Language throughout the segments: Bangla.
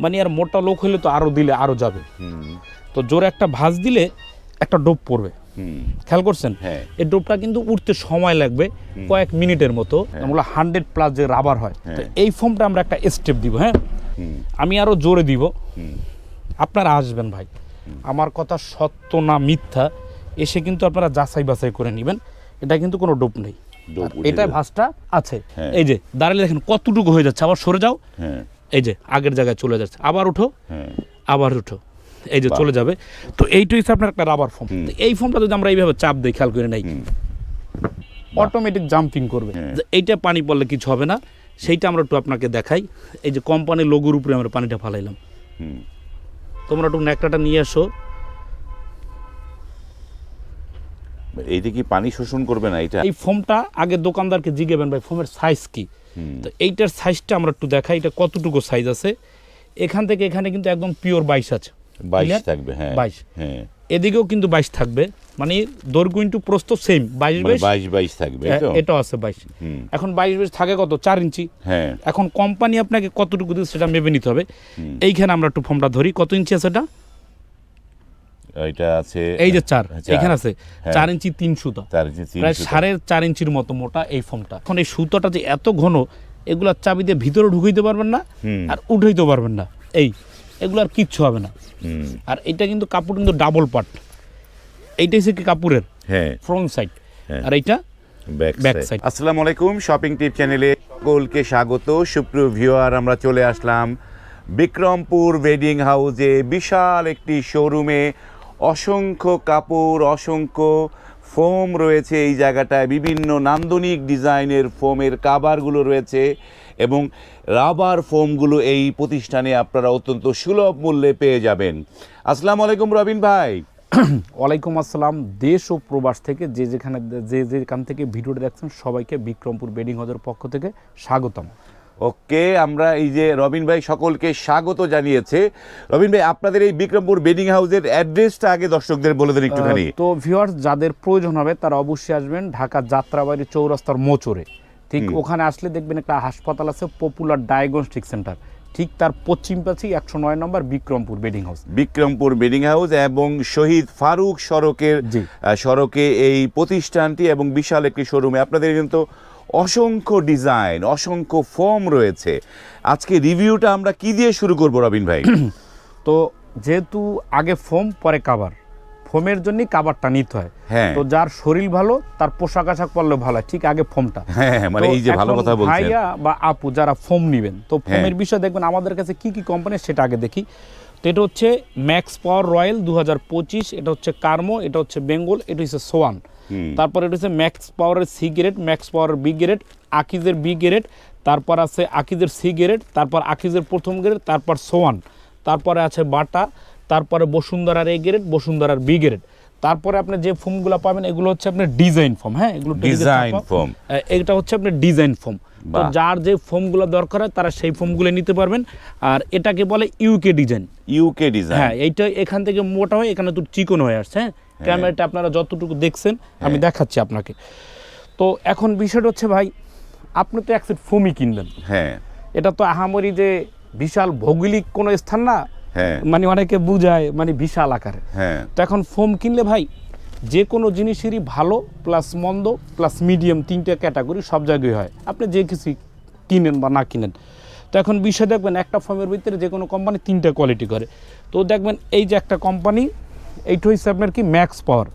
মানে আর মোটা লোক হলে তো আরও দিলে আরও যাবে। তো জোরে একটা ভাঁজ দিলে একটা ডোপ পড়বে। খেয়াল করছেন? হ্যাঁ। এই ডোপটা কিন্তু উঠতে সময় লাগবে কয়েক মিনিটের মতো। আমরা হান্ড্রেড প্লাস যে রাবার হয় তো হ্যাঁ। এই ফোমটা আমরা একটা স্টেপ দিব হ্যাঁ? আমি আরও জোরে দিব। আপনারা আসবেন ভাই। আমার কথা সত্য না মিথ্যা এসে কিন্তু আপনারা যাচাই বাছাই করে নেবেন। এটা কিন্তু কোনো ডোপ নেই। এটা। ভাঁজটা আছে। হ্যাঁ। এই যে দাঁড়ালে দেখেন কতটুকু হয়ে যাচ্ছে। আবার সরে যাও। হ্যাঁ। এই যে আগের জায়গায় চলে যাচ্ছে। আবার উঠো হ্যাঁ। আবার উঠো। এই যে চলে যাবে। তো হচ্ছে আপনার একটা রাবার ফর্ম এই ফর্মটা যদি আমরা এইভাবে চাপ দিই খেয়াল করে নাই। অটোমেটিক জাম্পিং করবে। হ্যাঁ। এইটা পানি পড়লে কিছু হবে না। সেইটা আমরা একটু আপনাকে দেখাই। এই যে কোম্পানির লোগোর উপরে আমরা পানিটা ফালাইলাম। তোমরা একটু ন্যাকড়াটা নিয়ে আসো। এইটা কি পানি শোষণ করবে না এটা এই ফোমটা আগে দোকানদারকে জিজ্ঞেবেন ভাই ফোমের সাইজ কি। তো এইটার সাইজটা আমরা একটু দেখাই এটা কতটুকু সাইজ আছে? এখান থেকে এখানে কিন্তু একদম পিওর বাইশ আছে। বাইশ থাকবে হ্যাঁ। 22 হ্যাঁ। এদিকেও কিন্তু বাইশ থাকবে। মানে দৈর্ঘ্য ইন্টু প্রস্ত সেম বাইশ মানে বাইশ? বাইশ বাইশ থাকবে তো? এটাও আছে বাইশ। এখন বাইশ বাইশ থাকে কত? চার ইঞ্চি। হ্যাঁ। এখন কোম্পানি আপনাকে কতটুকু দিচ্ছে সেটা মেপে নিতে হবে। এইখানে আমরা একটু ফর্মটা ধরি। কত ইঞ্চি আছে এটা? এটা আছে এই যে চার চার। এখানে আছে হ্যাঁ। চার ইঞ্চি তিন সুতা। প্রায় সাড়ে চার ইঞ্চির মতো মোটা এই ফোমটা এখন এই সুতোটা যে এত ঘন এগুলার চাবি দিয়ে ভিতরে ঢুকাইতে পারবেন না আর উঠাইতে পারবেন না। এই এগুলো আর কিচ্ছু হবে না। আর এটা কিন্তু কাপড় কিন্তু ডাবল পার্ট এইটাই হচ্ছে কি কাপড়ের? হ্যাঁ। ফ্রন্ট সাইড হ্যাঁ। আর এইটা? ব্যাক সাইড আসসালামু আলাইকুম শপিং টিপ চ্যানেলে সকলকে স্বাগত। সুপ্রিয় ভিউয়ার আমরা চলে আসলাম বিক্রমপুর ওয়েডিং হাউসে বিশাল একটি শোরুমে অসংখ্য কাপড়, অসংখ্য ফোম রয়েছে এই জায়গাটায়। বিভিন্ন নান্দনিক ডিজাইনের ফোমের কাবারগুলো রয়েছে এবং রাবার ফোমগুলো এই প্রতিষ্ঠানে আপনারা অত্যন্ত সুলভ মূল্যে পেয়ে যাবেন। আসসালামু আলাইকুম রবিন ভাই। ওয়ালাইকুম আসসালাম। দেশ ও প্রবাস থেকে যে যেখানে যে যেখান থেকে ভিডিওটা দেখছেন সবাইকে বিক্রমপুর বেডিং হাউসের পক্ষ থেকে স্বাগতম। ওকে আমরা এই যে রবিন ভাই সকলকে স্বাগত জানিয়েছে। রবিন ভাই আপনাদের এই বিক্রমপুর বেডিং হাউসের অ্যাড্রেসটা আগে দর্শকদের বলে দেন একটুখানি। তো ভিউয়ার্স যাদের প্রয়োজন হবে তারা অবশ্যই আসবেন ঢাকা যাত্রাবাড়ি চৌরাস্তার মোচরে ঠিক ওখানে আসলে দেখবেন একটা হাসপাতাল আছে পপুলার ডায়াগনস্টিক সেন্টার ঠিক তার পশ্চিম পাশেই একশো নয় নম্বর Bikrampur bedding house. Bikrampur bedding house এবং শহীদ ফারুক সড়কের সড়কে এই প্রতিষ্ঠানটি এবং বিশাল একটি শোরুমে। আপনাদের কিন্তু অসংখ্য ডিজাইন অসংখ্য ফর্ম রয়েছে। আজকে রিভিউটা আমরা কি দিয়ে শুরু করব রবিন ভাই? তো যেহেতু আগে ফোম পরে কাবার ফোমের জন্যই কাবারটা নিতে হয়। হ্যাঁ। তো যার শরীর ভালো তার পোশাক আশাক পরলে ভালো হয় ঠিক আগে ফোমটা হ্যাঁ মানে এই যে ভালো কথা বলছেন। ভাইয়া বা আপু যারা ফোম নেবেন তো হ্যাঁ। ফোমের বিষয়ে দেখবেন আমাদের কাছে কি কি কোম্পানি সেটা আগে দেখি। তো এটা হচ্ছে ম্যাক্স পাওয়ার রয়্যাল দু হাজার পঁচিশ এটা হচ্ছে কার্মো এটা হচ্ছে বেঙ্গল এটা হচ্ছে সোয়ান। তারপর এটা হচ্ছে ম্যাক্স পাওয়ারের সি গ্রেড ম্যাক্স পাওয়ারের বি গ্রেড আকিজের বি গ্রেড তারপর আছে আকিজের সি গ্রেড তারপর আকিজের প্রথম গ্রেড তারপর সোয়ান তারপরে আছে বাটা তারপরে বসুন্ধরার এ গ্রেড বসুন্ধরার বি গ্রেড। তারপরে আপনি যে ফোমগুলো পাবেন এগুলো হচ্ছে আপনার ডিজাইন ফোম হ্যাঁ? এগুলো foam। আহ, এটা হচ্ছে আপনার ডিজাইন ফোম তো যার যে ফোমগুলো দরকার হয় তারা সেই ফোমগুলো নিতে পারবেন। আর এটাকে বলে ইউকে ডিজাইন। UK design. হ্যাঁ এইটা এখান থেকে মোটা হয় এখানে তো চিকন হয়ে আসছে হ্যাঁ? ক্যামেরাটা আপনারা যতটুকু দেখছেন আমি দেখাচ্ছি আপনাকে। তো এখন বিষয়টা হচ্ছে ভাই আপনি তো এক সেট ফোমই কিনলেন। হ্যাঁ। এটা তো আহামরি যে বিশাল ভৌগোলিক কোনো স্থান না হ্যাঁ। মানে অনেকে বুঝায় মানে বিশাল আকারে। হ্যাঁ। তো এখন ফোম কিনলে ভাই যে কোনো জিনিসেরই ভালো প্লাস মন্দ প্লাস মিডিয়াম তিনটে ক্যাটাগরি সব জায়গায় হয়। আপনি যে কিছু কিনেন বা না কিনেন। তো এখন বিষয় দেখবেন একটা ফর্মের ভিতরে যে কোনো কোম্পানি তিনটা কোয়ালিটি করে। তো দেখবেন এই যে একটা কোম্পানি এইটা হচ্ছে আপনার কি ম্যাক্স পাওয়ার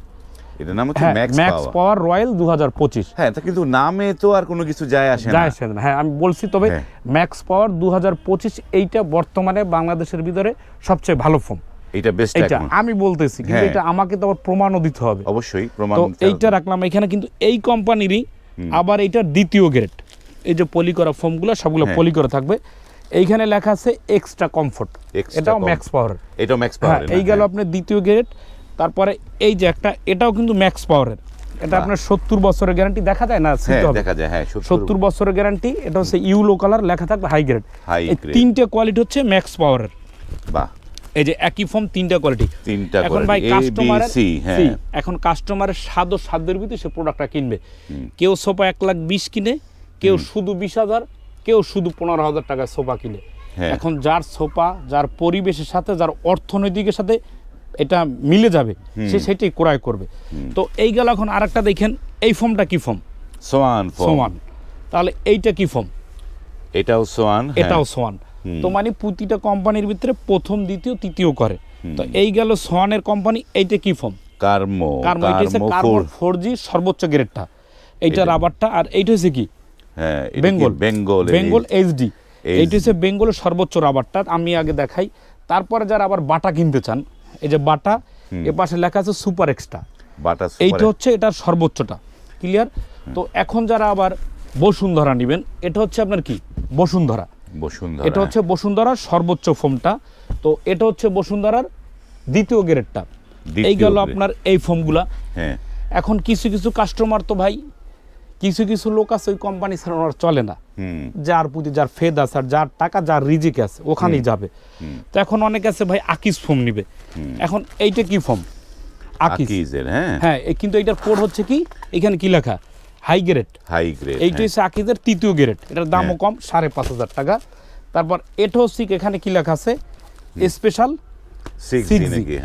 এটার নাম হচ্ছে হ্যাঁ ম্যাক্স ম্যাক্স পাওয়ার রয়্যাল দু হাজার পঁচিশ। হ্যাঁ তা কিন্তু নামে তো আর কোনো কিছু যায় আসে না। যায় আসে না। হ্যাঁ আমি বলছি তবে হ্যাঁ। ম্যাক্স পাওয়ার দু হাজার পঁচিশ এইটা বর্তমানে বাংলাদেশের ভিতরে সবচেয়ে ভালো ফোন এটা বেস্ট এইটা আমি বলতেছি কিন্তু হ্যাঁ। এটা আমাকে তো আবার প্রমাণও দিতে হবে। অবশ্যই প্রমাণ তো এইটা রাখলাম। এখানে কিন্তু এই কোম্পানিরই আবার এইটা দ্বিতীয় গ্রেড এই যে পলি করা ফোমগুলো সবগুলো হ্যাঁ। পলি করা থাকবে। এইখানে লেখা আছে এক্সট্রা কমফোর্ট এটাও ম্যাক্স পাওয়ার এটাও ম্যাক্স হ্যাঁ পাওয়ার এই গেল আপনার দ্বিতীয় গ্রেড তারপরে এই যে একটা এটাও কিন্তু ম্যাক্স পাওয়ারের এটা আপনার সত্তর বছরের গ্যারান্টি দেখা যায় না? হ্যাঁ দেখা যায় হ্যাঁ সত্তর বছরের গ্যারান্টি এটা হচ্ছে ইউলো কালার লেখা থাকবে হাই গ্রেড। তিনটে কোয়ালিটি হচ্ছে ম্যাক্স পাওয়ারের বাহ। এই যে একই ফর্ম তিনটা কোয়ালিটি তিনটা এখন ভাই B, হ্যাঁ। এখন কাস্টমারের স্বাদ ও সাধ্যের ভিতরে সে প্রোডাক্টটা কিনবে। কেউ সোফা এক লাখ বিশ কিনে কেউ শুধু বিশ হাজার কেউ শুধু পনেরো হাজার টাকায় সোফা কিনে। হ্যাঁ। এখন যার সোপা যার পরিবেশের সাথে যার অর্থনৈতিকের সাথে এটা মিলে যাবে সে সেটাই ক্রয় করবে। তো এই গেল এখন আরেকটা দেখেন এই ফর্মটা কি ফর্ম? সোয়ান। সমান তাহলে এইটা কি ফর্ম? এটাও সোয়ান হ্যাঁ। এটাও সোয়ান। তো মানে প্রতিটা কোম্পানির ভিতরে প্রথম দ্বিতীয় তৃতীয় করে। তো এই গেল সোয়ানের কোম্পানি এইটা কি ফর্ম? কার্মো কার্বন এটা হচ্ছে কার্মো ফোর। জি সর্বোচ্চ গ্রেডটা এইটা রাবারটা আর এইটা হচ্ছে কি? হ্যাঁ বেঙ্গল? বেঙ্গল বেঙ্গল এইচডি এইটা হচ্ছে বেঙ্গলের সর্বোচ্চ রাবারটা আমি আগে দেখাই। তারপরে যারা আবার বাটা কিনতে চান এই যে বাটা এ পাশে লেখা আছে সুপার এক্সট্রা বাটা এইটা হচ্ছে এটার সর্বোচ্চটা ক্লিয়ার তো এখন যারা আবার বসুন্ধরা নেবেন এটা হচ্ছে আপনার কি? বসুন্ধরা। বসুন্ধরা। এটা হচ্ছে বসুন্ধরার সর্বোচ্চ ফোমটা। তো এটা হচ্ছে বসুন্ধরার দ্বিতীয় গ্রেডটা এই গেল আপনার এই ফোমগুলা। হ্যাঁ। এখন কিছু কিছু কাস্টমার তো ভাই কিছু কিছু লোক আছে ওই কোম্পানি ছাড়া ওনার চলে না। যার প্রতি যার ফেদ আছে আর যার টাকা যার রিজিক আছে ওখানেই যাবে। তো এখন অনেক আছে ভাই আকিস ফর্ম নিবে। এখন এইটা কি ফর্ম আকিজের হ্যাঁ। হ্যাঁ কিন্তু এইটার কোড হচ্ছে কি? এখানে কি লেখা? হাই গ্রেড হাই গ্রেড এইটা হচ্ছে আকিজের তৃতীয় গ্রেড এটার দামও হ্যাঁ। কম সাড়ে পাঁচ হাজার টাকা। তারপর এটা হচ্ছে এখানে কি লেখা আছে? স্পেশাল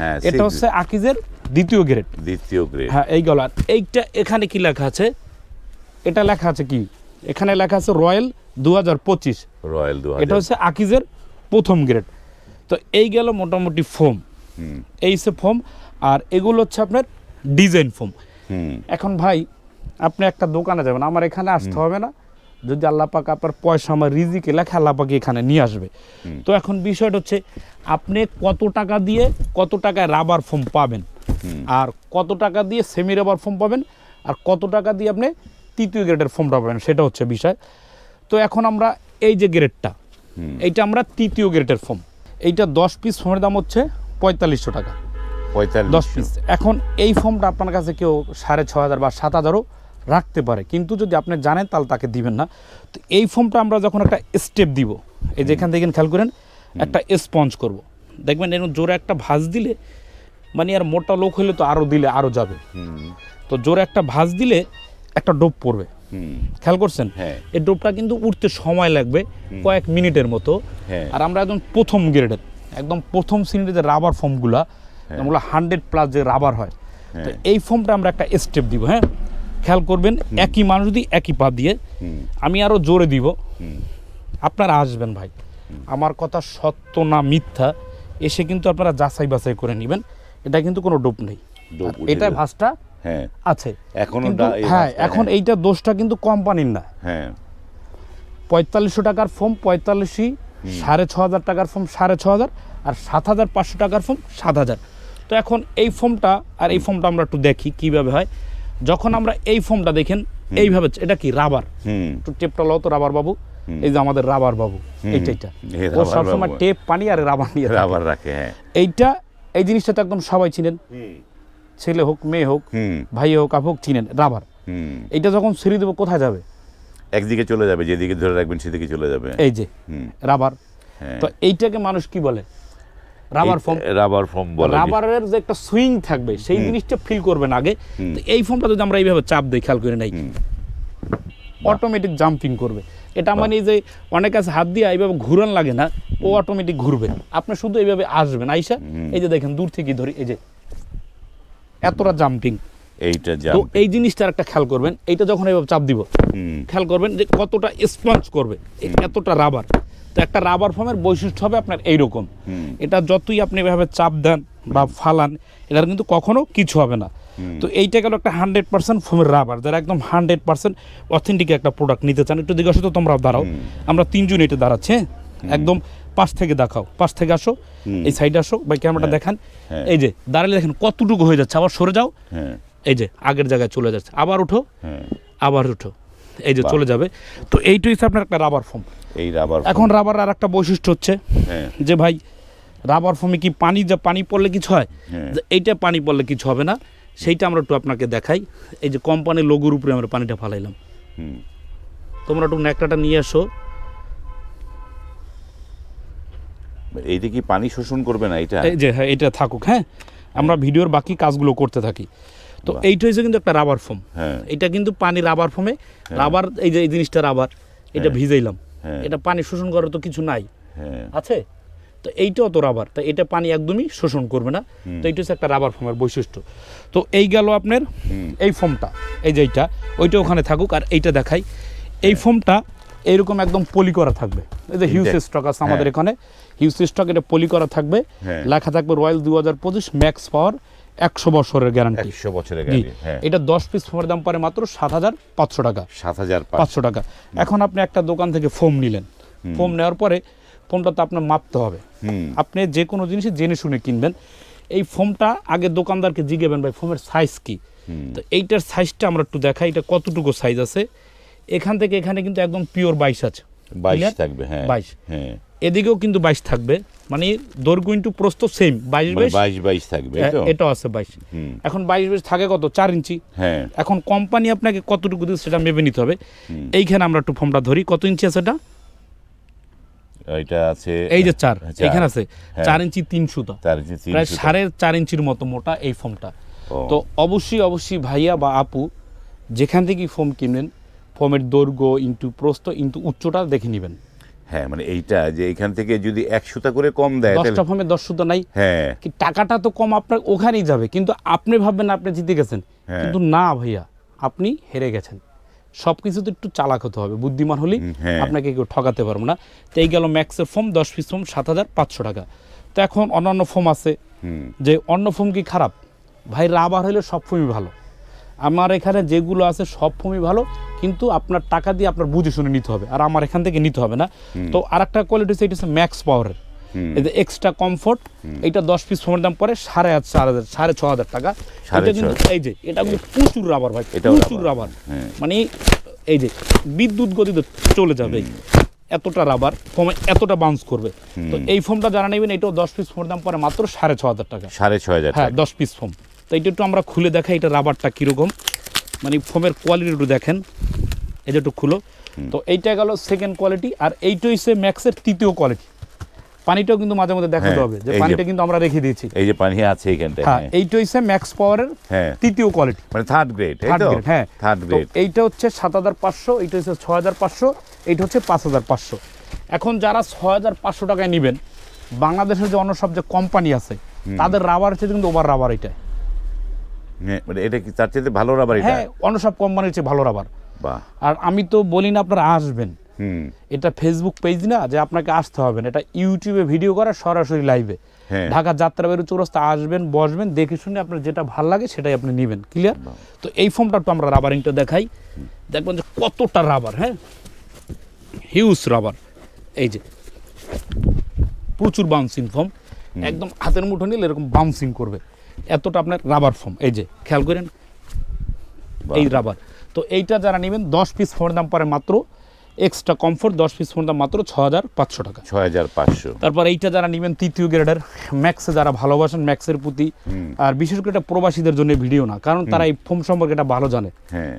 হ্যাঁ এটা হচ্ছে আকিজের দ্বিতীয় গ্রেড দ্বিতীয় গ্রেড হ্যাঁ এই গলা এইটা এখানে কি লেখা আছে? এটা লেখা আছে কি? এখানে লেখা আছে রয়্যাল দু হাজার পঁচিশ। রয়্যাল দু এটা হচ্ছে আকিজের প্রথম গ্রেড। তো এই গেল মোটামুটি ফোম এই হচ্ছে ফোম আর এগুলো হচ্ছে আপনার ডিজাইন ফোম এখন ভাই আপনি একটা দোকানে যাবেন আমার এখানে আসতে হবে না। যদি আল্লাহ পাক আপনার পয়সা আমার রিজিকে লেখা আল্লাহ পাকে এখানে নিয়ে আসবে। তো এখন বিষয়টা হচ্ছে আপনি কত টাকা দিয়ে কত টাকায় রাবার ফোম পাবেন? আর কত টাকা দিয়ে সেমি রাবার ফোম পাবেন? আর কত টাকা দিয়ে আপনি তৃতীয় গ্রেডের ফোমটা পাবেন সেটা হচ্ছে বিষয়। তো এখন আমরা এই যে গ্রেডটা এইটা আমরা তৃতীয় গ্রেডের ফোম এইটা দশ পিস ফোমের দাম হচ্ছে পঁয়তাল্লিশশো টাকা। পঁয়তাল্লিশ দশ পিস এখন এই ফর্মটা আপনার কাছে কেউ সাড়ে ছ হাজার বা সাত হাজারও রাখতে পারে। কিন্তু যদি আপনি জানেন তাহলে তাকে দিবেন না। তো এই ফর্মটা আমরা যখন একটা স্টেপ দিব এই যে এখান থেকে খেয়াল করেন একটা স্পঞ্জ করব। দেখবেন এরকম জোরে একটা ভাঁজ দিলে মানে আর মোটা লোক হলে তো আরও দিলে আরও যাবে। তো জোরে একটা ভাঁজ দিলে একটা ডোপ পড়বে। খেয়াল করছেন? হ্যাঁ। এই ডোপটা কিন্তু উঠতে সময় লাগবে কয়েক মিনিটের মতো। হ্যাঁ। আর আমরা একদম প্রথম গ্রেডের একদম প্রথম শ্রেণির যে রাবার ফর্মগুলা এগুলো হান্ড্রেড প্লাস যে রাবার হয় তো এই ফর্মটা আমরা একটা স্টেপ দিব হ্যাঁ? খেয়াল করবেন একই মানুষ যদি একই পা দিয়ে আমি আরও জোরে দিব। আপনারা আসবেন ভাই। আমার কথা সত্য না মিথ্যা এসে কিন্তু আপনারা যাচাই বাছাই করে নেবেন। এটা কিন্তু কোনো ডোপ নেই। এটা। ভাঁজটা হ্যাঁ। আছে। এখনও হ্যাঁ এখন হ্যাঁ। এইটা দোষটা কিন্তু কোম্পানির না। হ্যাঁ। পঁয়তাল্লিশশো টাকার ফর্ম পঁয়তাল্লিশই সাড়ে ছ হাজার টাকার ফর্ম সাড়ে ছ হাজার আর সাত হাজার পাঁচশো টাকার ফর্ম সাত হাজার। তো এখন এই ফর্মটা আর এই ফর্মটা আমরা একটু দেখি কীভাবে হয়। যখন আমরা এই ফর্মটা দেখেন এইভাবে এটা কি রাবার? হুম। একটু টেপটা লও তো রাবার বাবু। এই যে আমাদের রাবার বাবু এইটা এই ও সবসময় টেপ পানি আর রাবার নিয়ে রাবার রাখে হ্যাঁ। এইটা এই জিনিসটা তো একদম সবাই চিনেন। ছেলে হোক মেয়ে হোক ভাই হোক আপ হোক চিনেন রাবার। এইটা যখন ছেড়ে দেবো কোথায় যাবে? একদিকে চলে যাবে যেদিকে ধরে রাখবেন সেদিকে চলে যাবে। এই যে রাবার। হ্যাঁ। তো এইটাকে মানুষ কি বলে? Rubber form. রাবার ফর্ম বলে। রাবারের যে একটা সুইং থাকবে সেই জিনিসটা ফিল করবেন আগে। তো এই ফর্মটা যদি আমরা এইভাবে চাপ দিই খেয়াল করে নাই। অটোমেটিক জাম্পিং করবে। এটা মানে যে অনেক আছে হাত দিয়ে এইভাবে ঘুরান লাগে না ও অটোমেটিক ঘুরবে। আপনি শুধু এইভাবে আসবেন আইসা এই যে দেখেন দূর থেকে ধরি এই যে। এতটা জাম্পিং। এইটা তো এই জিনিসটার একটা খেয়াল করবেন এইটা যখন এইভাবে চাপ দিব খেয়াল করবেন যে কতটা স্পঞ্জ করবে এতটা রাবার তো একটা রাবার ফর্মের বৈশিষ্ট্য হবে আপনার এইরকম। এটা যতই আপনি এভাবে চাপ দেন বা ফালান এটার কিন্তু কখনো কিছু হবে না। তো এইটা গেল একটা হান্ড্রেড পার্সেন্ট ফোমের রাবার যারা একদম হান্ড্রেড পার্সেন্ট অথেন্টিক একটা প্রোডাক্ট নিতে চান একটু দিকে আসো তো তোমরা দাঁড়াও। আমরা তিনজন এটা দাঁড়াচ্ছে হ্যাঁ? একদম পাশ থেকে দেখাও পাশ থেকে আসো। এই সাইডে আসো বা ক্যামেরাটা দেখান। হ্যাঁ। এই যে দাঁড়ালে দেখেন কতটুকু হয়ে যাচ্ছে আবার সরে যাও। হ্যাঁ। এই যে আগের জায়গায় চলে যাচ্ছে আবার উঠো। হ্যাঁ। আবার উঠো। এই যে চলে যাবে। তো এইটা হচ্ছে আপনার একটা রাবার ফর্ম এই রাবার এখন রাবার আর একটা বৈশিষ্ট্য হচ্ছে যে ভাই রাবার ফর্মে কি পানি যা পানি পড়লে কিছু হয়? এইটা পানি পড়লে কিছু হবে না। সেইটা আমরা একটু আপনাকে দেখাই। এই যে কোম্পানির লোগোর উপরে আমরা পানিটা ফালাইলাম। হুম। তোমরা একটু ন্যাকড়াটা নিয়ে আসো। এইটা কি পানি শোষণ করবে না এটা? যে হ্যাঁ এটা থাকুক হ্যাঁ? আমরা ভিডিওর বাকি কাজগুলো করতে থাকি। তো এইটা হচ্ছে কিন্তু একটা রাবার হ্যাঁ। এটা কিন্তু পানি রাবার ফর্মে রাবার এই যে এই জিনিসটা রাবার এটা হ্যাঁ। ভিজাইলাম। হ্যাঁ। এটা পানি শোষণ করার তো কিছু নাই। হ্যাঁ। আছে? তো এইটাও তো রাবার তো এটা পানি একদমই শোষণ করবে না। তো এইটা হচ্ছে একটা রাবার ফোমের বৈশিষ্ট্য। তো এই গেল আপনার এই ফোমটা এই যে এইটা ওইটা ওখানে থাকুক। আর এইটা দেখাই এই ফোমটা এইরকম একদম পলি করা থাকবে। এই যে হিউজ স্টক আছে আমাদের হ্যাঁ। এখানে। হিউজ স্টক এটা পলি করা থাকবে। হ্যাঁ। লেখা থাকবে রয়্যাল দু হাজার পঁচিশ ম্যাক্স পাওয়ার একশো বছরের গ্যারান্টি। একশো বছরের গাড়ি হ্যাঁ। এটা দশ পিস ফোমের দাম পড়ে মাত্র সাত হাজার পাঁচশো টাকা। সাত হাজার পাঁচশো। টাকা। এখন আপনি একটা দোকান থেকে ফোম নিলেন। ফোম নেওয়ার পরে ফোমটা তো আপনার মাপতে হবে। আপনি যে কোনো জিনিস জেনে শুনে কিনবেন। এই ফোমটা আগে দোকানদারকে জিজ্ঞেবেন ভাই ফোমের সাইজ কি? তো এইটার সাইজটা আমরা একটু দেখাই। এটা কতটুকু সাইজ আছে? এখান থেকে এখানে কিন্তু একদম পিওর বাইশ আছে। বাইশ থাকবে হ্যাঁ। 22 হ্যাঁ। এদিকেও কিন্তু বাইশ থাকবে। মানে দৈর্ঘ্য ইন্টু প্রস্থ সেম বাইশ বাইশ? বাইশ থাকবে তো? এটাও আছে বাইশ। এখন বাইশ বাইশ থাকে কত? চার ইঞ্চি। হ্যাঁ। এখন কোম্পানি আপনাকে কতটুকু দিচ্ছে সেটা মেপে নিতে হবে। এইখানে আমরা একটু ফোমটা ধরি। কত ইঞ্চি আছে এটা? এটা আছে এই যে চার। এখানে আছে? হ্যাঁ। চার ইঞ্চি তিন সুতা। প্রায় সাড়ে চার ইঞ্চির মতো মোটা এই ফোমটা তো অবশ্যই অবশ্যই ভাইয়া বা আপু যেখান থেকেই ফোম কিনবেন ফোমের দৈর্ঘ্য ইন্টু প্রস্থ ইন্টু উচ্চটা দেখে নেবেন। হ্যাঁ মানে এইটা যে এখান থেকে যদি এক সুতা করে কম দেয় দশটা ফোমে দশ সুতা নাই। হ্যাঁ। কি টাকাটা তো কম আপনার ওখানেই যাবে কিন্তু আপনি ভাববেন আপনি জিতে গেছেন। হ্যাঁ। কিন্তু না ভাইয়া আপনি হেরে গেছেন। সব কিছু তো একটু চালাক হতে হবে বুদ্ধিমান হুম, হ্যাঁ। আপনাকে কেউ ঠকাতে পারব না। তো এই গেল ম্যাক্সের ফোম দশ পিস ফোম সাত হাজার পাঁচশো টাকা। তো এখন অন্যান্য ফোম আছে যে অন্য ফোম কি খারাপ? ভাই রাবার হলে সব ফোমই ভালো। আমার এখানে যেগুলো আছে সব ফোমই ভালো কিন্তু আপনার টাকা দিয়ে আপনার বুঝে শুনে নিতে হবে আর আমার এখান থেকে নিতে হবে না। তো আর একটা কোয়ালিটি হচ্ছে এটা হচ্ছে ম্যাক্স পাওয়ারের। এক্সট্রা কমফোর্ট এটা দশ পিস ফোমের দাম পরে সাড়ে হাজার চার হাজার সাড়ে ছ হাজার টাকা। এটা কিন্তু এই যে এটা কিন্তু প্রচুর রাবার ভাই প্রচুর রাবার। হ্যাঁ। মানে এই যে বিদ্যুৎ গতিতে চলে যাবে। এতটা রাবার ফোমে এতটা বাউন্স করবে। তো এই ফোমটা যারা নেবেন এটাও দশ পিস ফোমের দাম পরে মাত্র সাড়ে ছ হাজার টাকা। সাড়ে ছ হাজার হ্যাঁ দশ পিস ফোম তো এটা একটু আমরা খুলে দেখাই এটা রাবারটা কীরকম। মানে ফোমের কোয়ালিটি একটু দেখেন। এটা একটু খুলো। তো এইটা গেল সেকেন্ড কোয়ালিটি আর এইটা হচ্ছে ম্যাক্সের তৃতীয় কোয়ালিটি পানিটাও কিন্তু মাঝে মধ্যে দেখাতে হ্যাঁ, হবে যে পানিটা কিন্তু আমরা রেখে দিয়েছি। এই যে পানি আছে এখানটায় হ্যাঁ হ্যাঁ। এইটা হচ্ছে ম্যাক্স পাওয়ারের হ্যাঁ। তৃতীয় কোয়ালিটি মানে থার্ড গ্রেড থার্ড গ্রেড হ্যাঁ। থার্ড তো গ্রেড এইটা হচ্ছে সাত হাজার পাঁচশো এইটা হচ্ছে ছ হাজার পাঁচশো এইটা হচ্ছে পাঁচ হাজার পাঁচশো। এখন যারা ছ হাজার পাঁচশো টাকায় নেবেন বাংলাদেশের যে অন্য সব যে কোম্পানি আছে তাদের রাবার হচ্ছে কিন্তু ওভার রাবার এটা মানে এটা কি তার চেয়ে ভালো রাবার এটা? হ্যাঁ অন্য সব কোম্পানির চেয়ে ভালো রাবার বাহ। আর আমি তো বলি না আপনারা আসবেন। এটা ফেসবুক পেজ না যে আপনাকে আসতে হবে না। এটা ইউটিউবে ভিডিও করা সরাসরি লাইভে হ্যাঁ। ঢাকা যাত্রা বেরো চৌরাস্তা আসবেন বসবেন দেখে শুনে আপনার যেটা ভালো লাগে সেটাই আপনি নেবেন ক্লিয়ার তো এই ফর্মটা তো আমরা রাবারিংটা দেখাই। দেখবেন যে কতটা রাবার হ্যাঁ? হিউজ রাবার এই যে প্রচুর বাউন্সিং ফর্ম একদম হাতের মুঠো নিলে এরকম বাউন্সিং করবে। এতটা আপনার রাবার ফর্ম এই যে খেয়াল করেন? এই রাবার তো এইটা যারা নেবেন দশ পিস ফোনের দাম পরে মাত্র এক্সট্রা কমফোর্ট দশ পিস ফোনের দাম মাত্র ছ হাজার পাঁচশো টাকা। ছয় হাজার পাঁচশো। তারপর এইটা যারা নেবেন তৃতীয় গ্রেডের ম্যাক্সে যারা ভালোবাসেন ম্যাক্সের প্রতি। আর বিশেষ করে এটা প্রবাসীদের জন্য ভিডিও না কারণ তারা এই ফোম সম্পর্কে এটা ভালো জানে।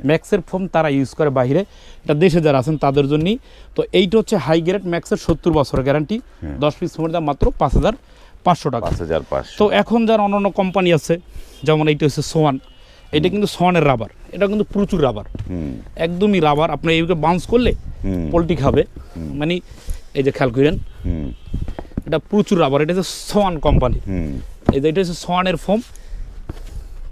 ম্যাক্সের ফোম তারা ইউজ করে বাইরে এটা দেশে যারা আছেন তাদের জন্যই। তো এইটা হচ্ছে হাই গ্রেড ম্যাক্সের সত্তর বছরের গ্যারান্টি দশ পিস ফোনের দাম মাত্র পাঁচ হাজার পাঁচশো টাকা। তো এখন যারা অন্যান্য কোম্পানি আছে যেমন এইটা হচ্ছে সোয়ান এটা কিন্তু সোয়ানের রাবার এটা কিন্তু প্রচুর রাবার একদমই রাবার আপনি এইভাবে বাউন্স করলে পোলট্রি খাবে। মানে এই যে খেয়াল করেন হুম। এটা প্রচুর রাবার এটা হচ্ছে সোয়ান কোম্পানি হুম। এই যে এটা হচ্ছে সোয়ানের ফোম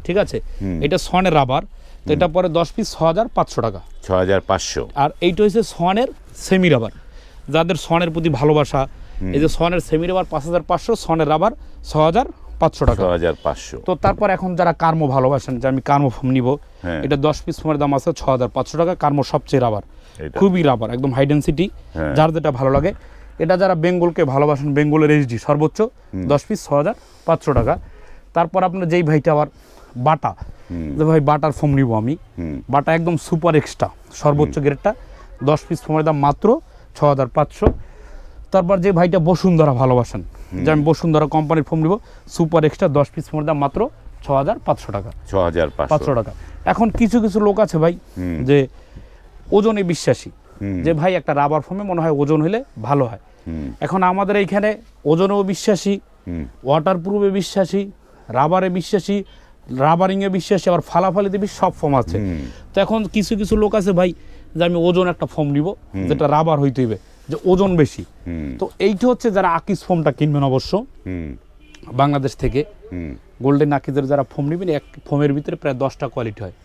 ঠিক আছে? এটা সোয়ানের রাবার তো এটা পরে দশ পিস ছ হাজার পাঁচশো টাকা। ছ হাজার পাঁচশো। আর এইটা হচ্ছে সোয়ানের সেমি রাবার যাদের সোয়ানের প্রতি ভালোবাসা এই যে সনের সেমি রাবার পাঁচ হাজার পাঁচশো সনের রাবার ছ হাজার পাঁচশো টাকা। হাজার পাঁচশো। তো তারপর এখন যারা কার্মো ভালোবাসেন যে আমি কার্মো ফোম নিব হ্যাঁ। এটা দশ পিস ফোমের দাম আছে ছ হাজার পাঁচশো টাকা কার্মো সবচেয়ে রাবার। খুবই রাবার একদম হাই ডেন্সিটি হ্যাঁ। যার যেটা ভালো লাগে। এটা যারা বেঙ্গলকে ভালোবাসেন বেঙ্গলের এইচডি সর্বোচ্চ দশ পিস ছ হাজার পাঁচশো টাকা। তারপর আপনার যেই ভাইটা আবার বাটা যে ভাই বাটার ফোম নিব আমি। বাটা একদম সুপার এক্সট্রা সর্বোচ্চ গ্রেডটা দশ পিস ফোমের দাম মাত্র ছ হাজার পাঁচশো। তারপর যে ভাইটা বসুন্ধরা ভালোবাসেন যে আমি বসুন্ধরা কোম্পানির ফোম নিব সুপার এক্সট্রা দশ পিস ফোমের দাম মাত্র ছ হাজার পাঁচশো টাকা। ছ হাজার পাঁচশো। টাকা। এখন কিছু কিছু লোক আছে ভাই যে ওজনে বিশ্বাসী যে ভাই একটা রাবার ফোমে মনে হয় ওজন হলে ভালো হয়। এখন আমাদের এইখানে ওজনেও বিশ্বাসী ওয়াটার প্রুফে বিশ্বাসী রাবারে বিশ্বাসী রাবারিংয়ে বিশ্বাসী আবার ফালাফালিতে সব ফর্ম আছে। তো এখন কিছু কিছু লোক আছে ভাই যে আমি ওজন একটা ফর্ম নিব যেটা রাবার হইতে হইবে। যে ওজন বেশি। তো এইটা হচ্ছে যারা আকিস ফোমটা কিনবেন অবশ্য। বাংলাদেশ থেকে। গোল্ডেন আকিজের যারা ফোম নেবেন এক ফোমের ভিতরে প্রায় দশটা কোয়ালিটি হয়।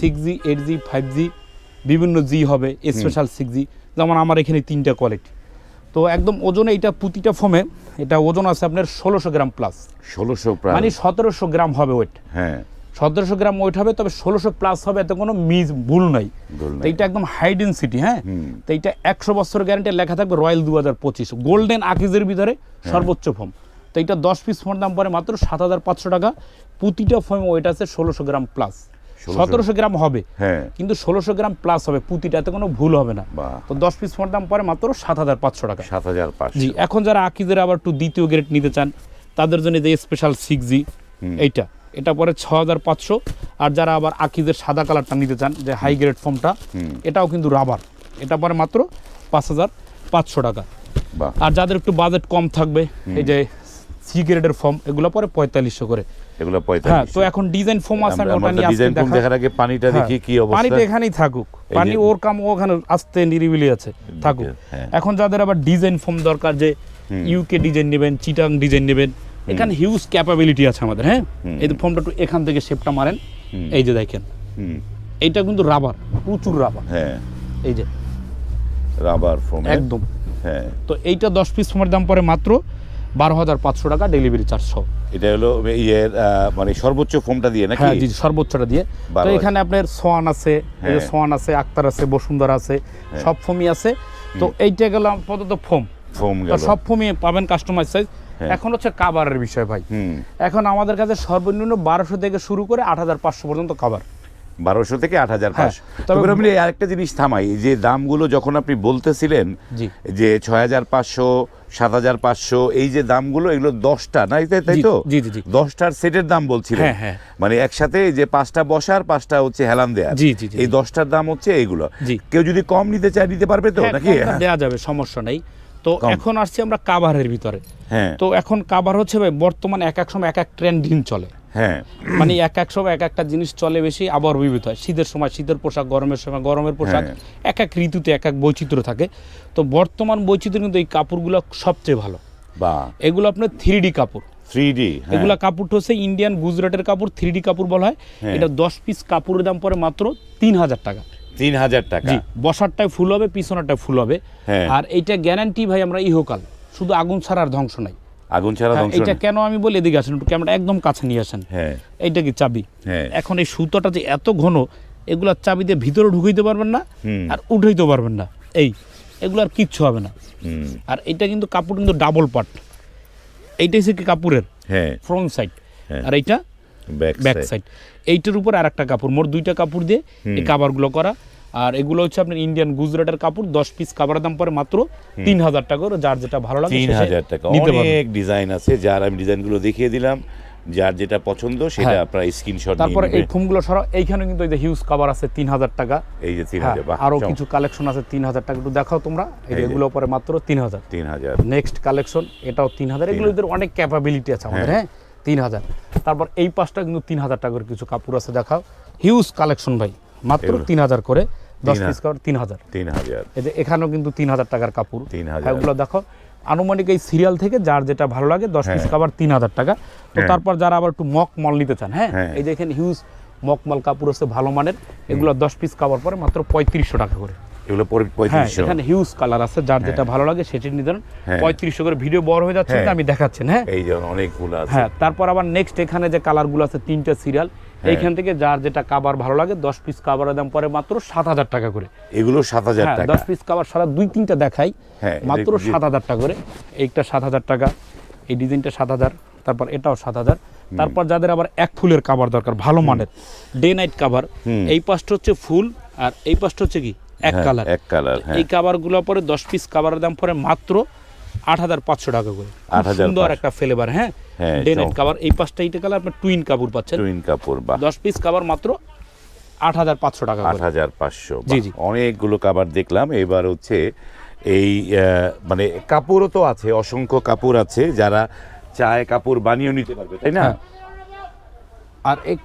Six G eight G five G বিভিন্ন জি হবে স্পেশাল সিক্স জি যেমন আমার এখানে তিনটা কোয়ালিটি তো একদম ওজনে এটা প্রতিটা ফোমে এটা ওজন আছে আপনার ষোলোশো গ্রাম প্লাস ষোলোশো মানে সতেরোশো গ্রাম হবে ওয়েট হ্যাঁ। সতেরোশো গ্রাম ওয়েট হবে তবে ষোলোশো প্লাস হবে এতে কোনো মিস ভুল নাই। তো এইটা একদম হাই ডেন্সিটি হ্যাঁ? তো এইটা একশো বছর গ্যারান্টি লেখা থাকবে রয়্যাল দু হাজার পঁচিশ। গোল্ডেন আকিজের ভিতরে হ্যাঁ। সর্বোচ্চ ফর্ম তো এইটা দশ পিস ফোন দাম পরে মাত্র সাত হাজার পাঁচশো টাকা। প্রতিটা ফর্ম ওয়েট আছে ষোলোশো গ্রাম প্লাস সতেরোশো গ্রাম হবে হ্যাঁ। কিন্তু ষোলোশো গ্রাম প্লাস হবে প্রতিটাতে কোনো ভুল হবে না। তো দশ পিস ফোন দাম পরে মাত্র সাত হাজার পাঁচশো টাকা। সাত হাজার পাঁচশো। জি এখন যারা আকিজের আবার একটু দ্বিতীয় গ্রেড নিতে চান তাদের জন্য যে স্পেশাল সিক্স জি এইটা। এটা পরে ছ হাজার পাঁচশো। আর যারা আবার আকিজের সাদা কালারটা নিতে চান যে হাই গ্রেড ফর্মটা এটাও কিন্তু রাবার এটা পরে মাত্র পাঁচ হাজার পাঁচশো টাকা। আর যাদের একটু বাজেট কম থাকবে এই যে সি গ্রেডের ফর্ম এগুলো পরে পঁয়তাল্লিশশো করে। এগুলো হ্যাঁ পঁয়তাল্লিশ তো এখন ডিজাইন ফর্ম আছে ওটা নিয়ে ডিজাইন দেখাবো। দেখার আগে পানিটা হ্যাঁ, দেখি কি অবস্থা। পানিটা এখানেই থাকুক। পানি ওর কাম ওখানে আস্তে নিরিবিলি আছে থাকুক। হ্যাঁ। এখন যাদের আবার ডিজাইন ফর্ম দরকার যে ইউকে ডিজাইন নেবেন চিটাং ডিজাইন নেবেন এখানে হিউজ ক্যাপাবিলিটি আছে আমাদের হ্যাঁ? এই ফর্মটা একটু এখান থেকে শেপটা মারেন এই যে দেখেন। এইটা কিন্তু রাবার প্রচুর রাবার হ্যাঁ। এই যে। রাবার ফোম একদম। হ্যাঁ। তো এইটা দশ পিস ফর্মের দাম পড়ে মাত্র বারো হাজার পাঁচশো টাকা ডেলিভারি চার্জ সহ। এটা হলো ইয়ের মানে সর্বোচ্চ ফোমটা দিয়ে নাকি? হ্যাঁ জি সর্বোচ্চটা দিয়ে। তো এখানে আপনার সোয়ান আছে হ্যাঁ। সোয়ান আছে আক্তার আছে বসুন্ধরা আছে সব ফোমই আছে। তো এইটা গেল আপাতত ফোম ফোম তো গেল। সব ফোমই পাবেন কাস্টমাইজ সাইজ হ্যাঁ। এখন হচ্ছে কাভারের বিষয় ভাই। এখন আমাদের কাছে সর্বনিম্ন বারোশো থেকে শুরু করে আট হাজার পাঁচশো পর্যন্ত কাভার বারোশো থেকে আট হাজার হ্যাঁ, পাঁচশো তবে- তবে আপনি আরেকটা জিনিস থামাই এই যে দামগুলো যখন আপনি বলতেছিলেন যে ছয় হাজার পাঁচশো সাত হাজার পাঁচশো এই যে দামগুলো এগুলো দশটা নাই তাই তাই তো। দশটার সেটের দাম বলছিলেন। হ্যাঁ, হ্যাঁ। মানে একসাথে যে পাঁচটা বসার পাঁচটা হচ্ছে হেলান জি, এই দশটার দাম হচ্ছে এইগুলো। কেউ যদি কম নিতে চায় নিতে পারবে তো হ্যাঁ, নাকি? দেওয়া যাবে সমস্যা নেই। তো এখন আসছি আমরা কাভারের ভিতরে। হ্যাঁ। তো এখন কাভার হচ্ছে ভাই বর্তমানে এক এক সময় এক এক ট্রেন্ড দিন চলে। হ্যাঁ। মানে এক এক সময় এক একটা জিনিস চলে বেশি আবার বিবিধ হয়। শীতের সময় শীতের পোশাক গরমের সময় গরমের পোশাক হ্যাঁ। এক এক ঋতুতে এক এক বৈচিত্র্য থাকে। তো বর্তমান বৈচিত্র্য কিন্তু এই কাপড়গুলো সবচেয়ে ভালো। বা। এগুলো আপনার থ্রি ডি কাপড়। থ্রি ডি এগুলা কাপড়টা হচ্ছে ইন্ডিয়ান গুজরাটের কাপড় থ্রি ডি কাপড় বলা হয়। হ্যাঁ। এটা দশ পিস কাপড়ের দাম পরে মাত্র তিন হাজার টাকা। তিন হাজার টাকা। জি বসারটায় ফুল হবে পিছনেরটায় ফুল হবে। হ্যাঁ। আর এইটা গ্যারান্টি ভাই আমরা ইহকাল। শুধু আগুন ছাড়া আর ধ্বংস নাই। আগুন ছাড়া হ্যাঁ, ধ্বংস এইটা কেন আমি বলি এদিকে আসেন ক্যামেরা একদম কাছে নিয়ে আসেন। হ্যাঁ। এইটা কি চাবি। এখন এই সুতোটা যে এত ঘন এগুলা চাবি দিয়ে ভিতরে ঢুকাইতে পারবেন না আর উঠাইতে পারবেন না। এই এগুলো আর কিচ্ছু হবে না। আর এটা কিন্তু কাপড় কিন্তু ডাবল পার্ট এইটা হচ্ছে কি কাপড়ের হ্যাঁ। Front side. আর এইটা ব্যাক সাইড এইটার উপর আর একটা কাপড় মোট দুইটা কাপড় দিয়ে এই কাভারগুলো করা। আর এগুলো হচ্ছে আপনার ইন্ডিয়ান গুজরাটের কাপড় দশ পিস কাভারের দাম পরে মাত্র তিন হাজার টাকা করে। যার যেটা ভালো লাগে তিন হাজার টাকা। অনেক ডিজাইন আছে যার আমি ডিজাইনগুলো দেখিয়ে দিলাম। যার যেটা পছন্দ সেটা হ্যাঁ। আপনার স্ক্রিনশট তারপরে এই ফোমগুলো সরা এইখানে কিন্তু এই যে হিউজ কাভার আছে তিন হাজার টাকা। এই যে তিন হ্যাঁ, হাজার বাহ, আরও কিছু কালেকশন আছে তিন হাজার টাকা। একটু দেখাও তোমরা। এগুলো পরে মাত্র তিন হাজার। তিন হাজার। নেক্সট কালেকশন এটাও তিন হাজার। এগুলো অনেক ক্যাপাবিলিটি আছে আমাদের হ্যাঁ। তিন হাজার তারপর এই পাঁচটা কিন্তু তিন হাজার টাকার কিছু কাপড় আছে দেখাও। হিউজ কালেকশন ভাই মাত্র তিন হাজার করে দশ পিস কাপড় তিন হাজার তিন হাজার এই যে এখানেও কিন্তু তিন হাজার টাকার কাপড়। 3000 হ্যাঁ, ওগুলো দেখো আনুমানিক এই সিরিয়াল থেকে যার যেটা ভালো লাগে দশ পিস। কাপড় তিন হাজার টাকা। তো হ্যাঁ। তারপর যারা আবার একটু মক মল নিতে চান হ্যাঁ হ্যাঁ। এই যে এখানে হিউজ মকমল কাপড় আছে ভালো মানের এগুলো দশ পিস কাপড় পরে মাত্র পঁয়ত্রিশশো টাকা করে। এগুলো হ্যাঁ পঁয়ত্রিশশো এখানে হিউজ কালার আছে যার যেটা ভালো লাগে সেটি নিতে পারেন হ্যাঁ। পঁয়ত্রিশশো করে ভিডিও বড় হয়ে যাচ্ছে হ্যাঁ। আমি দেখাচ্ছেন হ্যাঁ। এই যে অনেকগুলো আছে। হ্যাঁ তারপর আবার নেক্সট এখানে যে কালারগুলো আছে তিনটা সিরিয়াল হ্যাঁ। এইখান থেকে যার যেটা কাবার ভালো লাগে দশ পিস কাবারের দাম পরে মাত্র সাত হাজার টাকা করে। এগুলো সাত হাজার হ্যাঁ টাকা। দশ পিস কাবার সারা দুই তিনটা দেখাই হ্যাঁ, মাত্র সাত হাজার টাকা করে। এইটা সাত হাজার টাকা এই ডিজাইনটা সাত হাজার তারপর এটাও সাত হাজার। তারপর যাদের আবার এক ফুলের কাবার দরকার ভালো মানের ডে নাইট কাভার। এই পাশটা হচ্ছে ফুল আর এই পাশটা হচ্ছে কি? এক হ্যাঁ, কালার এক কালার হ্যাঁ। এই কাভারগুলো পরে দশ পিস কাভারের দাম পরে মাত্র আট হাজার পাঁচশো টাকা করে। খুব 8,500 সুন্দর একটা ফ্লেভার হ্যাঁ? হ্যাঁ, ডে নাইট চমৎকার। কাভার এই পাঁচটা এইটা কালার আপনার টুইন কাপড় পাচ্ছেন। টুইন কাপড় বা দশ পিস কাভার মাত্র আট হাজার পাঁচশো টাকা আট হাজার পাঁচশো জি, জি। অনেকগুলো কাবার দেখলাম। এবার হচ্ছে এই মানে কাপড়ও তো আছে অসংখ্য কাপড় আছে যারা চায় কাপড় বানিয়ে নিতে পারবে তাই না? হ্যাঁ। আর এক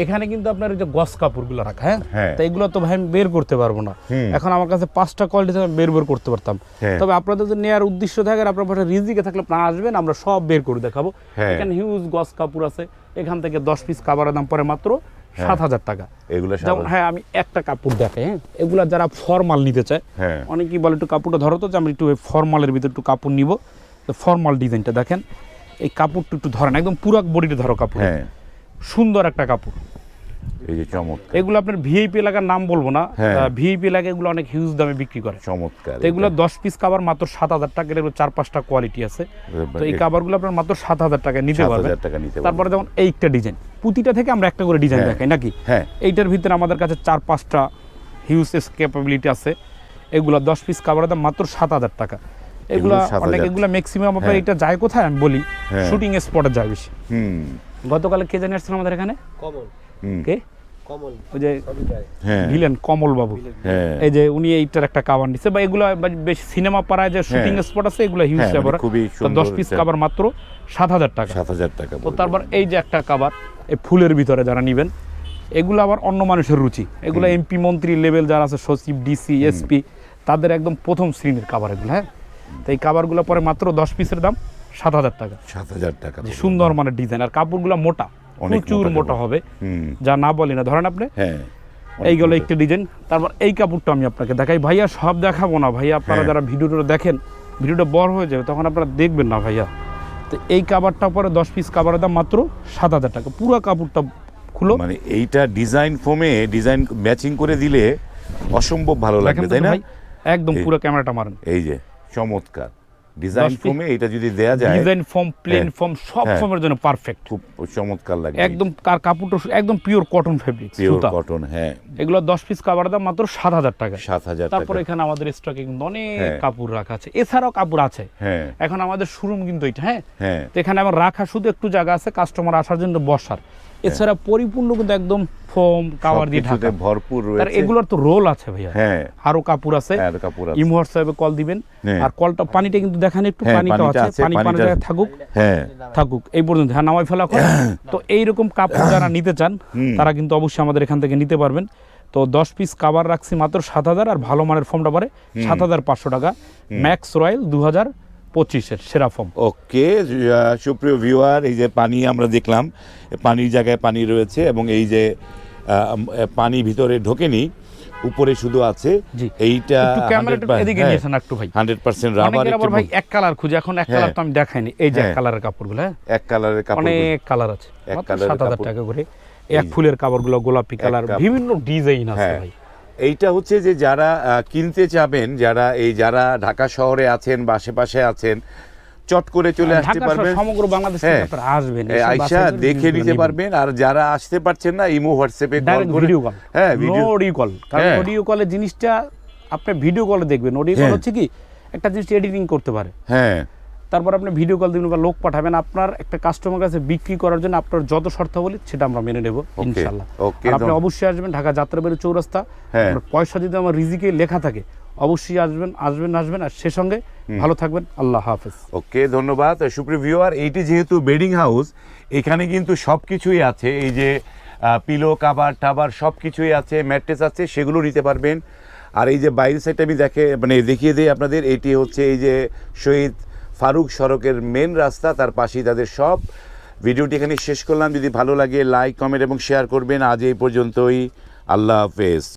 এখানে কিন্তু আপনার যে গস কাপড়গুলো রাখা হ্যাঁ? হ্যাঁ। তো এগুলো তো ভাই আমি বের করতে পারব না। এখন আমার কাছে পাঁচটা কোয়ালিটি আমি বের বের করতে পারতাম। হ্যাঁ। তবে আপনাদের যদি নেওয়ার উদ্দেশ্য থাকে আপনার পাশে রিজিকে থাকলে আপনারা আসবেন আমরা সব বের করে দেখাবো। হ্যাঁ। এখানে হিউজ গস কাপড় আছে। এখান থেকে দশ পিস কাপড়ের দাম পরে মাত্র সাত হাজার টাকা। এগুলো যেমন হ্যাঁ আমি একটা কাপড় দেখে হ্যাঁ? এগুলা যারা ফর্মাল নিতে চায় অনেকেই বলে একটু কাপড়টা ধরো তো যে আমি একটু ফর্মালের ভিতরে একটু কাপড় নিব। ফর্মাল ডিজাইনটা দেখেন এই কাপড়টা একটু ধরেন একদম পুরো বডিতে ধরো কাপড়। হ্যাঁ। সুন্দর একটা কাপড়। এই যে চমৎকার। এগুলো আপনার ভিআইপি এলাকার নাম বলব না হ্যাঁ। ভিআইপি এলাকা এগুলো অনেক হিউজ দামে বিক্রি করে। চমৎকার এগুলো দশ পিস কাবার মাত্র সাত হাজার টাকা এগুলো চার পাঁচটা কোয়ালিটি আছে। তো এই কাবারগুলো আপনার মাত্র সাত হাজার টাকা নিতে পারবেন। তারপরে যেমন এইটা ডিজাইন প্রতিটা থেকে আমরা একটা করে ডিজাইন হ্যাঁ। দেখাই নাকি? হ্যাঁ। এইটার ভিতরে আমাদের কাছে চার পাঁচটা হিউজ ক্যাপাবিলিটি আছে। এগুলো দশ পিস কাভারের দাম মাত্র সাত হাজার টাকা। এগুলো 7,000 অনেক এগুলো ম্যাক্সিমাম আপনার হ্যাঁ। এটা যায় কোথায়? আমি বলি হ্যাঁ। শুটিং স্পটে যায় বেশি। হুম। গতকালে কে জানি আসছিল আমাদের এখানে? কমল। কে? কমল। ওই যে হ্যাঁ। ভিলেন কমল বাবু হ্যাঁ। এই যে উনি এইটার একটা কাভার নিচ্ছে বা এগুলো বেশ সিনেমা পাড়ায় যে শুটিং স্পট আছে এগুলো হিউজ হ্যাঁ, মানে কাভার খুবই দশ পিস কাভার মাত্র সাত হাজার টাকা। সাত হাজার টাকা তো তারপর এই যে একটা কাবার এই ফুলের ভিতরে যারা নেবেন এগুলো আবার অন্য মানুষের রুচি। এগুলো এমপি মন্ত্রী লেভেল যারা আছে সচিব ডিসি এসপি তাদের একদম প্রথম শ্রেণির কাবার এগুলো হ্যাঁ? তো এই কাবারগুলো পরে মাত্র দশ পিসের দাম। সাত হাজার টাকা। সাত হাজার টাকা। সুন্দর মানে ডিজাইন আর কাপড়গুলো মোটা অনেক প্রচুর মোটা হবে যা না বলি না। ধরেন আপনি হ্যাঁ। এইগুলো একটা ডিজাইন তারপর এই কাপড়টা আমি আপনাকে দেখাই। ভাইয়া সব দেখাবো না ভাইয়া। আপনারা হ্যাঁ। যারা ভিডিওটা দেখেন ভিডিওটা বড় হয়ে যাবে তখন আপনারা দেখবেন না ভাইয়া। তো এই কাবারটা পরে দশ পিস কাবারের দাম মাত্র সাত হাজার টাকা। পুরো কাপড়টা খুলো। মানে এইটা ডিজাইন ফোমে ডিজাইন ম্যাচিং করে দিলে অসম্ভব ভালো লাগবে তাই না? একদম পুরো ক্যামেরাটা মারেন। এই যে চমৎকার। ডিজাইন ফোমে এটা যদি দেয়া যায় ডিজাইন ফর্ম প্লেন হ্যাঁ। ফর্ম সব হ্যাঁ। ফর্মের জন্য পারফেক্ট খুব চমৎকার লাগে একদম কার কাপড়টা একদম pure cotton fabric pure cotton হ্যাঁ। এগুলো দশ পিস কাপড়ের দাম মাত্র সাত হাজার টাকা। সাত হাজার তারপরে টাকা এখানে আমাদের স্টকে কিন্তু অনেক হ্যাঁ। কাপড় রাখা আছে। এছাড়াও কাপড় আছে। হ্যাঁ। এখন আমাদের শোরুম কিন্তু এটা হ্যাঁ। হ্যাঁ। এখানে আমার রাখা শুধু একটু জায়গা আছে কাস্টমার আসার জন্য বসার। এছাড়া পরিপূর্ণ কিন্তু একদম ফোম কাভার দিয়ে ঢাকা। ভরপুর তার রয়েছে। এগুলোর তো রোল আছে ভাইয়া। হ্যাঁ। আরও কাপড় আছে। হ্যাঁ কাপড় আছে। ইমো হোয়াটসঅ্যাপে কল দিবেন। হ্যাঁ। আর কলটা পানিটা কিন্তু দেখেন একটু হ্যাঁ, পানিটা আছে। পানি পানি জায়গায় থাকুক। হ্যাঁ। থাকুক এই পর্যন্ত। হ্যাঁ নামাই ফেলা তো এইরকম কাপড় যারা নিতে চান তারা কিন্তু অবশ্যই আমাদের এখান থেকে নিতে পারবেন। তো দশ পিস কাবার রাখছি মাত্র সাত হাজার আর ভালো মানের ফর্মটা পারে সাত হাজার পাঁচশো টাকা। ম্যাক্স রয়্যাল দু হাজার পঁচিশের সেরা ফর্ম। ওকে সুপ্রিয় ভিউয়ার এই যে পানি আমরা দেখলাম পানির জায়গায় পানি রয়েছে এবং এই যে পানি ভিতরে ঢোকেনি উপরে শুধু আছে। এইটা একটু এদিকে নিয়েছেন একটু ভাই। হান্ড্রেড পার্সেন্ট রাবার অনেকের আবার ভাই এক কালার খুঁজে এখন এক হ্যাঁ। কালার তো আমি দেখাইনি। এই যে এক হ্যাঁ। কালারের কাপড়গুলো হ্যাঁ? এক কালারের কাপড় অনেক কালার আছে। এক কালারের সাত হাজার কাপড়। টাকা করে। এক ফুলের কাপড়গুলো গোলাপি কালার বিভিন্ন ডিজাইন আছে হ্যাঁ। ভাই। এইটা হচ্ছে যে যারা কিনতে চাবেন যারা এই যারা ঢাকা শহরে আছেন বা আশেপাশে আছেন চট করে চলে আসতে পারবেন। সমগ্র বাংলাদেশ হ্যাঁ। আসবেন আইসা দেখে নিতে পারবেন আর যারা আসতে পারছেন না ইমো হোয়াটসঅ্যাপে কল করে ভিডিও কল হ্যাঁ ভিডিও অডিও কল কারণ হ্যাঁ। অডিও কলে জিনিসটা আপনি ভিডিও কলে দেখবেন। অডিও কল হ্যাঁ। হচ্ছে কি একটা জিনিস এডিটিং করতে পারে। হ্যাঁ। তারপর আপনি ভিডিও কল দিবেন বা লোক পাঠাবেন আপনার একটা কাস্টমার কাছে বিক্রি করার জন্য আপনার যত শর্ত শর্তাবলী সেটা আমরা মেনে নেব ইনশাল্লাহ। আপনি অবশ্যই আসবেন ঢাকা যাত্রাবাড়ি চৌরাস্তা। হ্যাঁ। পয়সা যদি আমার রিজিকে লেখা থাকে অবশ্যই আসবেন আসবেন আসবেন আর সে সঙ্গে ভালো থাকবেন। আল্লাহ হাফেজ। ওকে ধন্যবাদ। সুপ্রিয় ভিউয়ার এইটি যেহেতু বেডিং হাউস এখানে কিন্তু সব কিছুই আছে। এই যে পিলো কাবার টাবার সব কিছুই আছে ম্যাট্রেস আছে সেগুলো নিতে পারবেন। আর এই যে বাইরের সাইডটা আমি দেখে মানে দেখিয়ে দিই আপনাদের এটি হচ্ছে এই যে শহীদ ফারুক সড়কের মেন রাস্তা, তার পাশেই তাদের সব ভিডিওটি এখানে শেষ করলাম। যদি ভালো লাগে লাইক কমেন্ট এবং শেয়ার করবেন। আজ এই পর্যন্তই। আল্লাহ হাফেজ।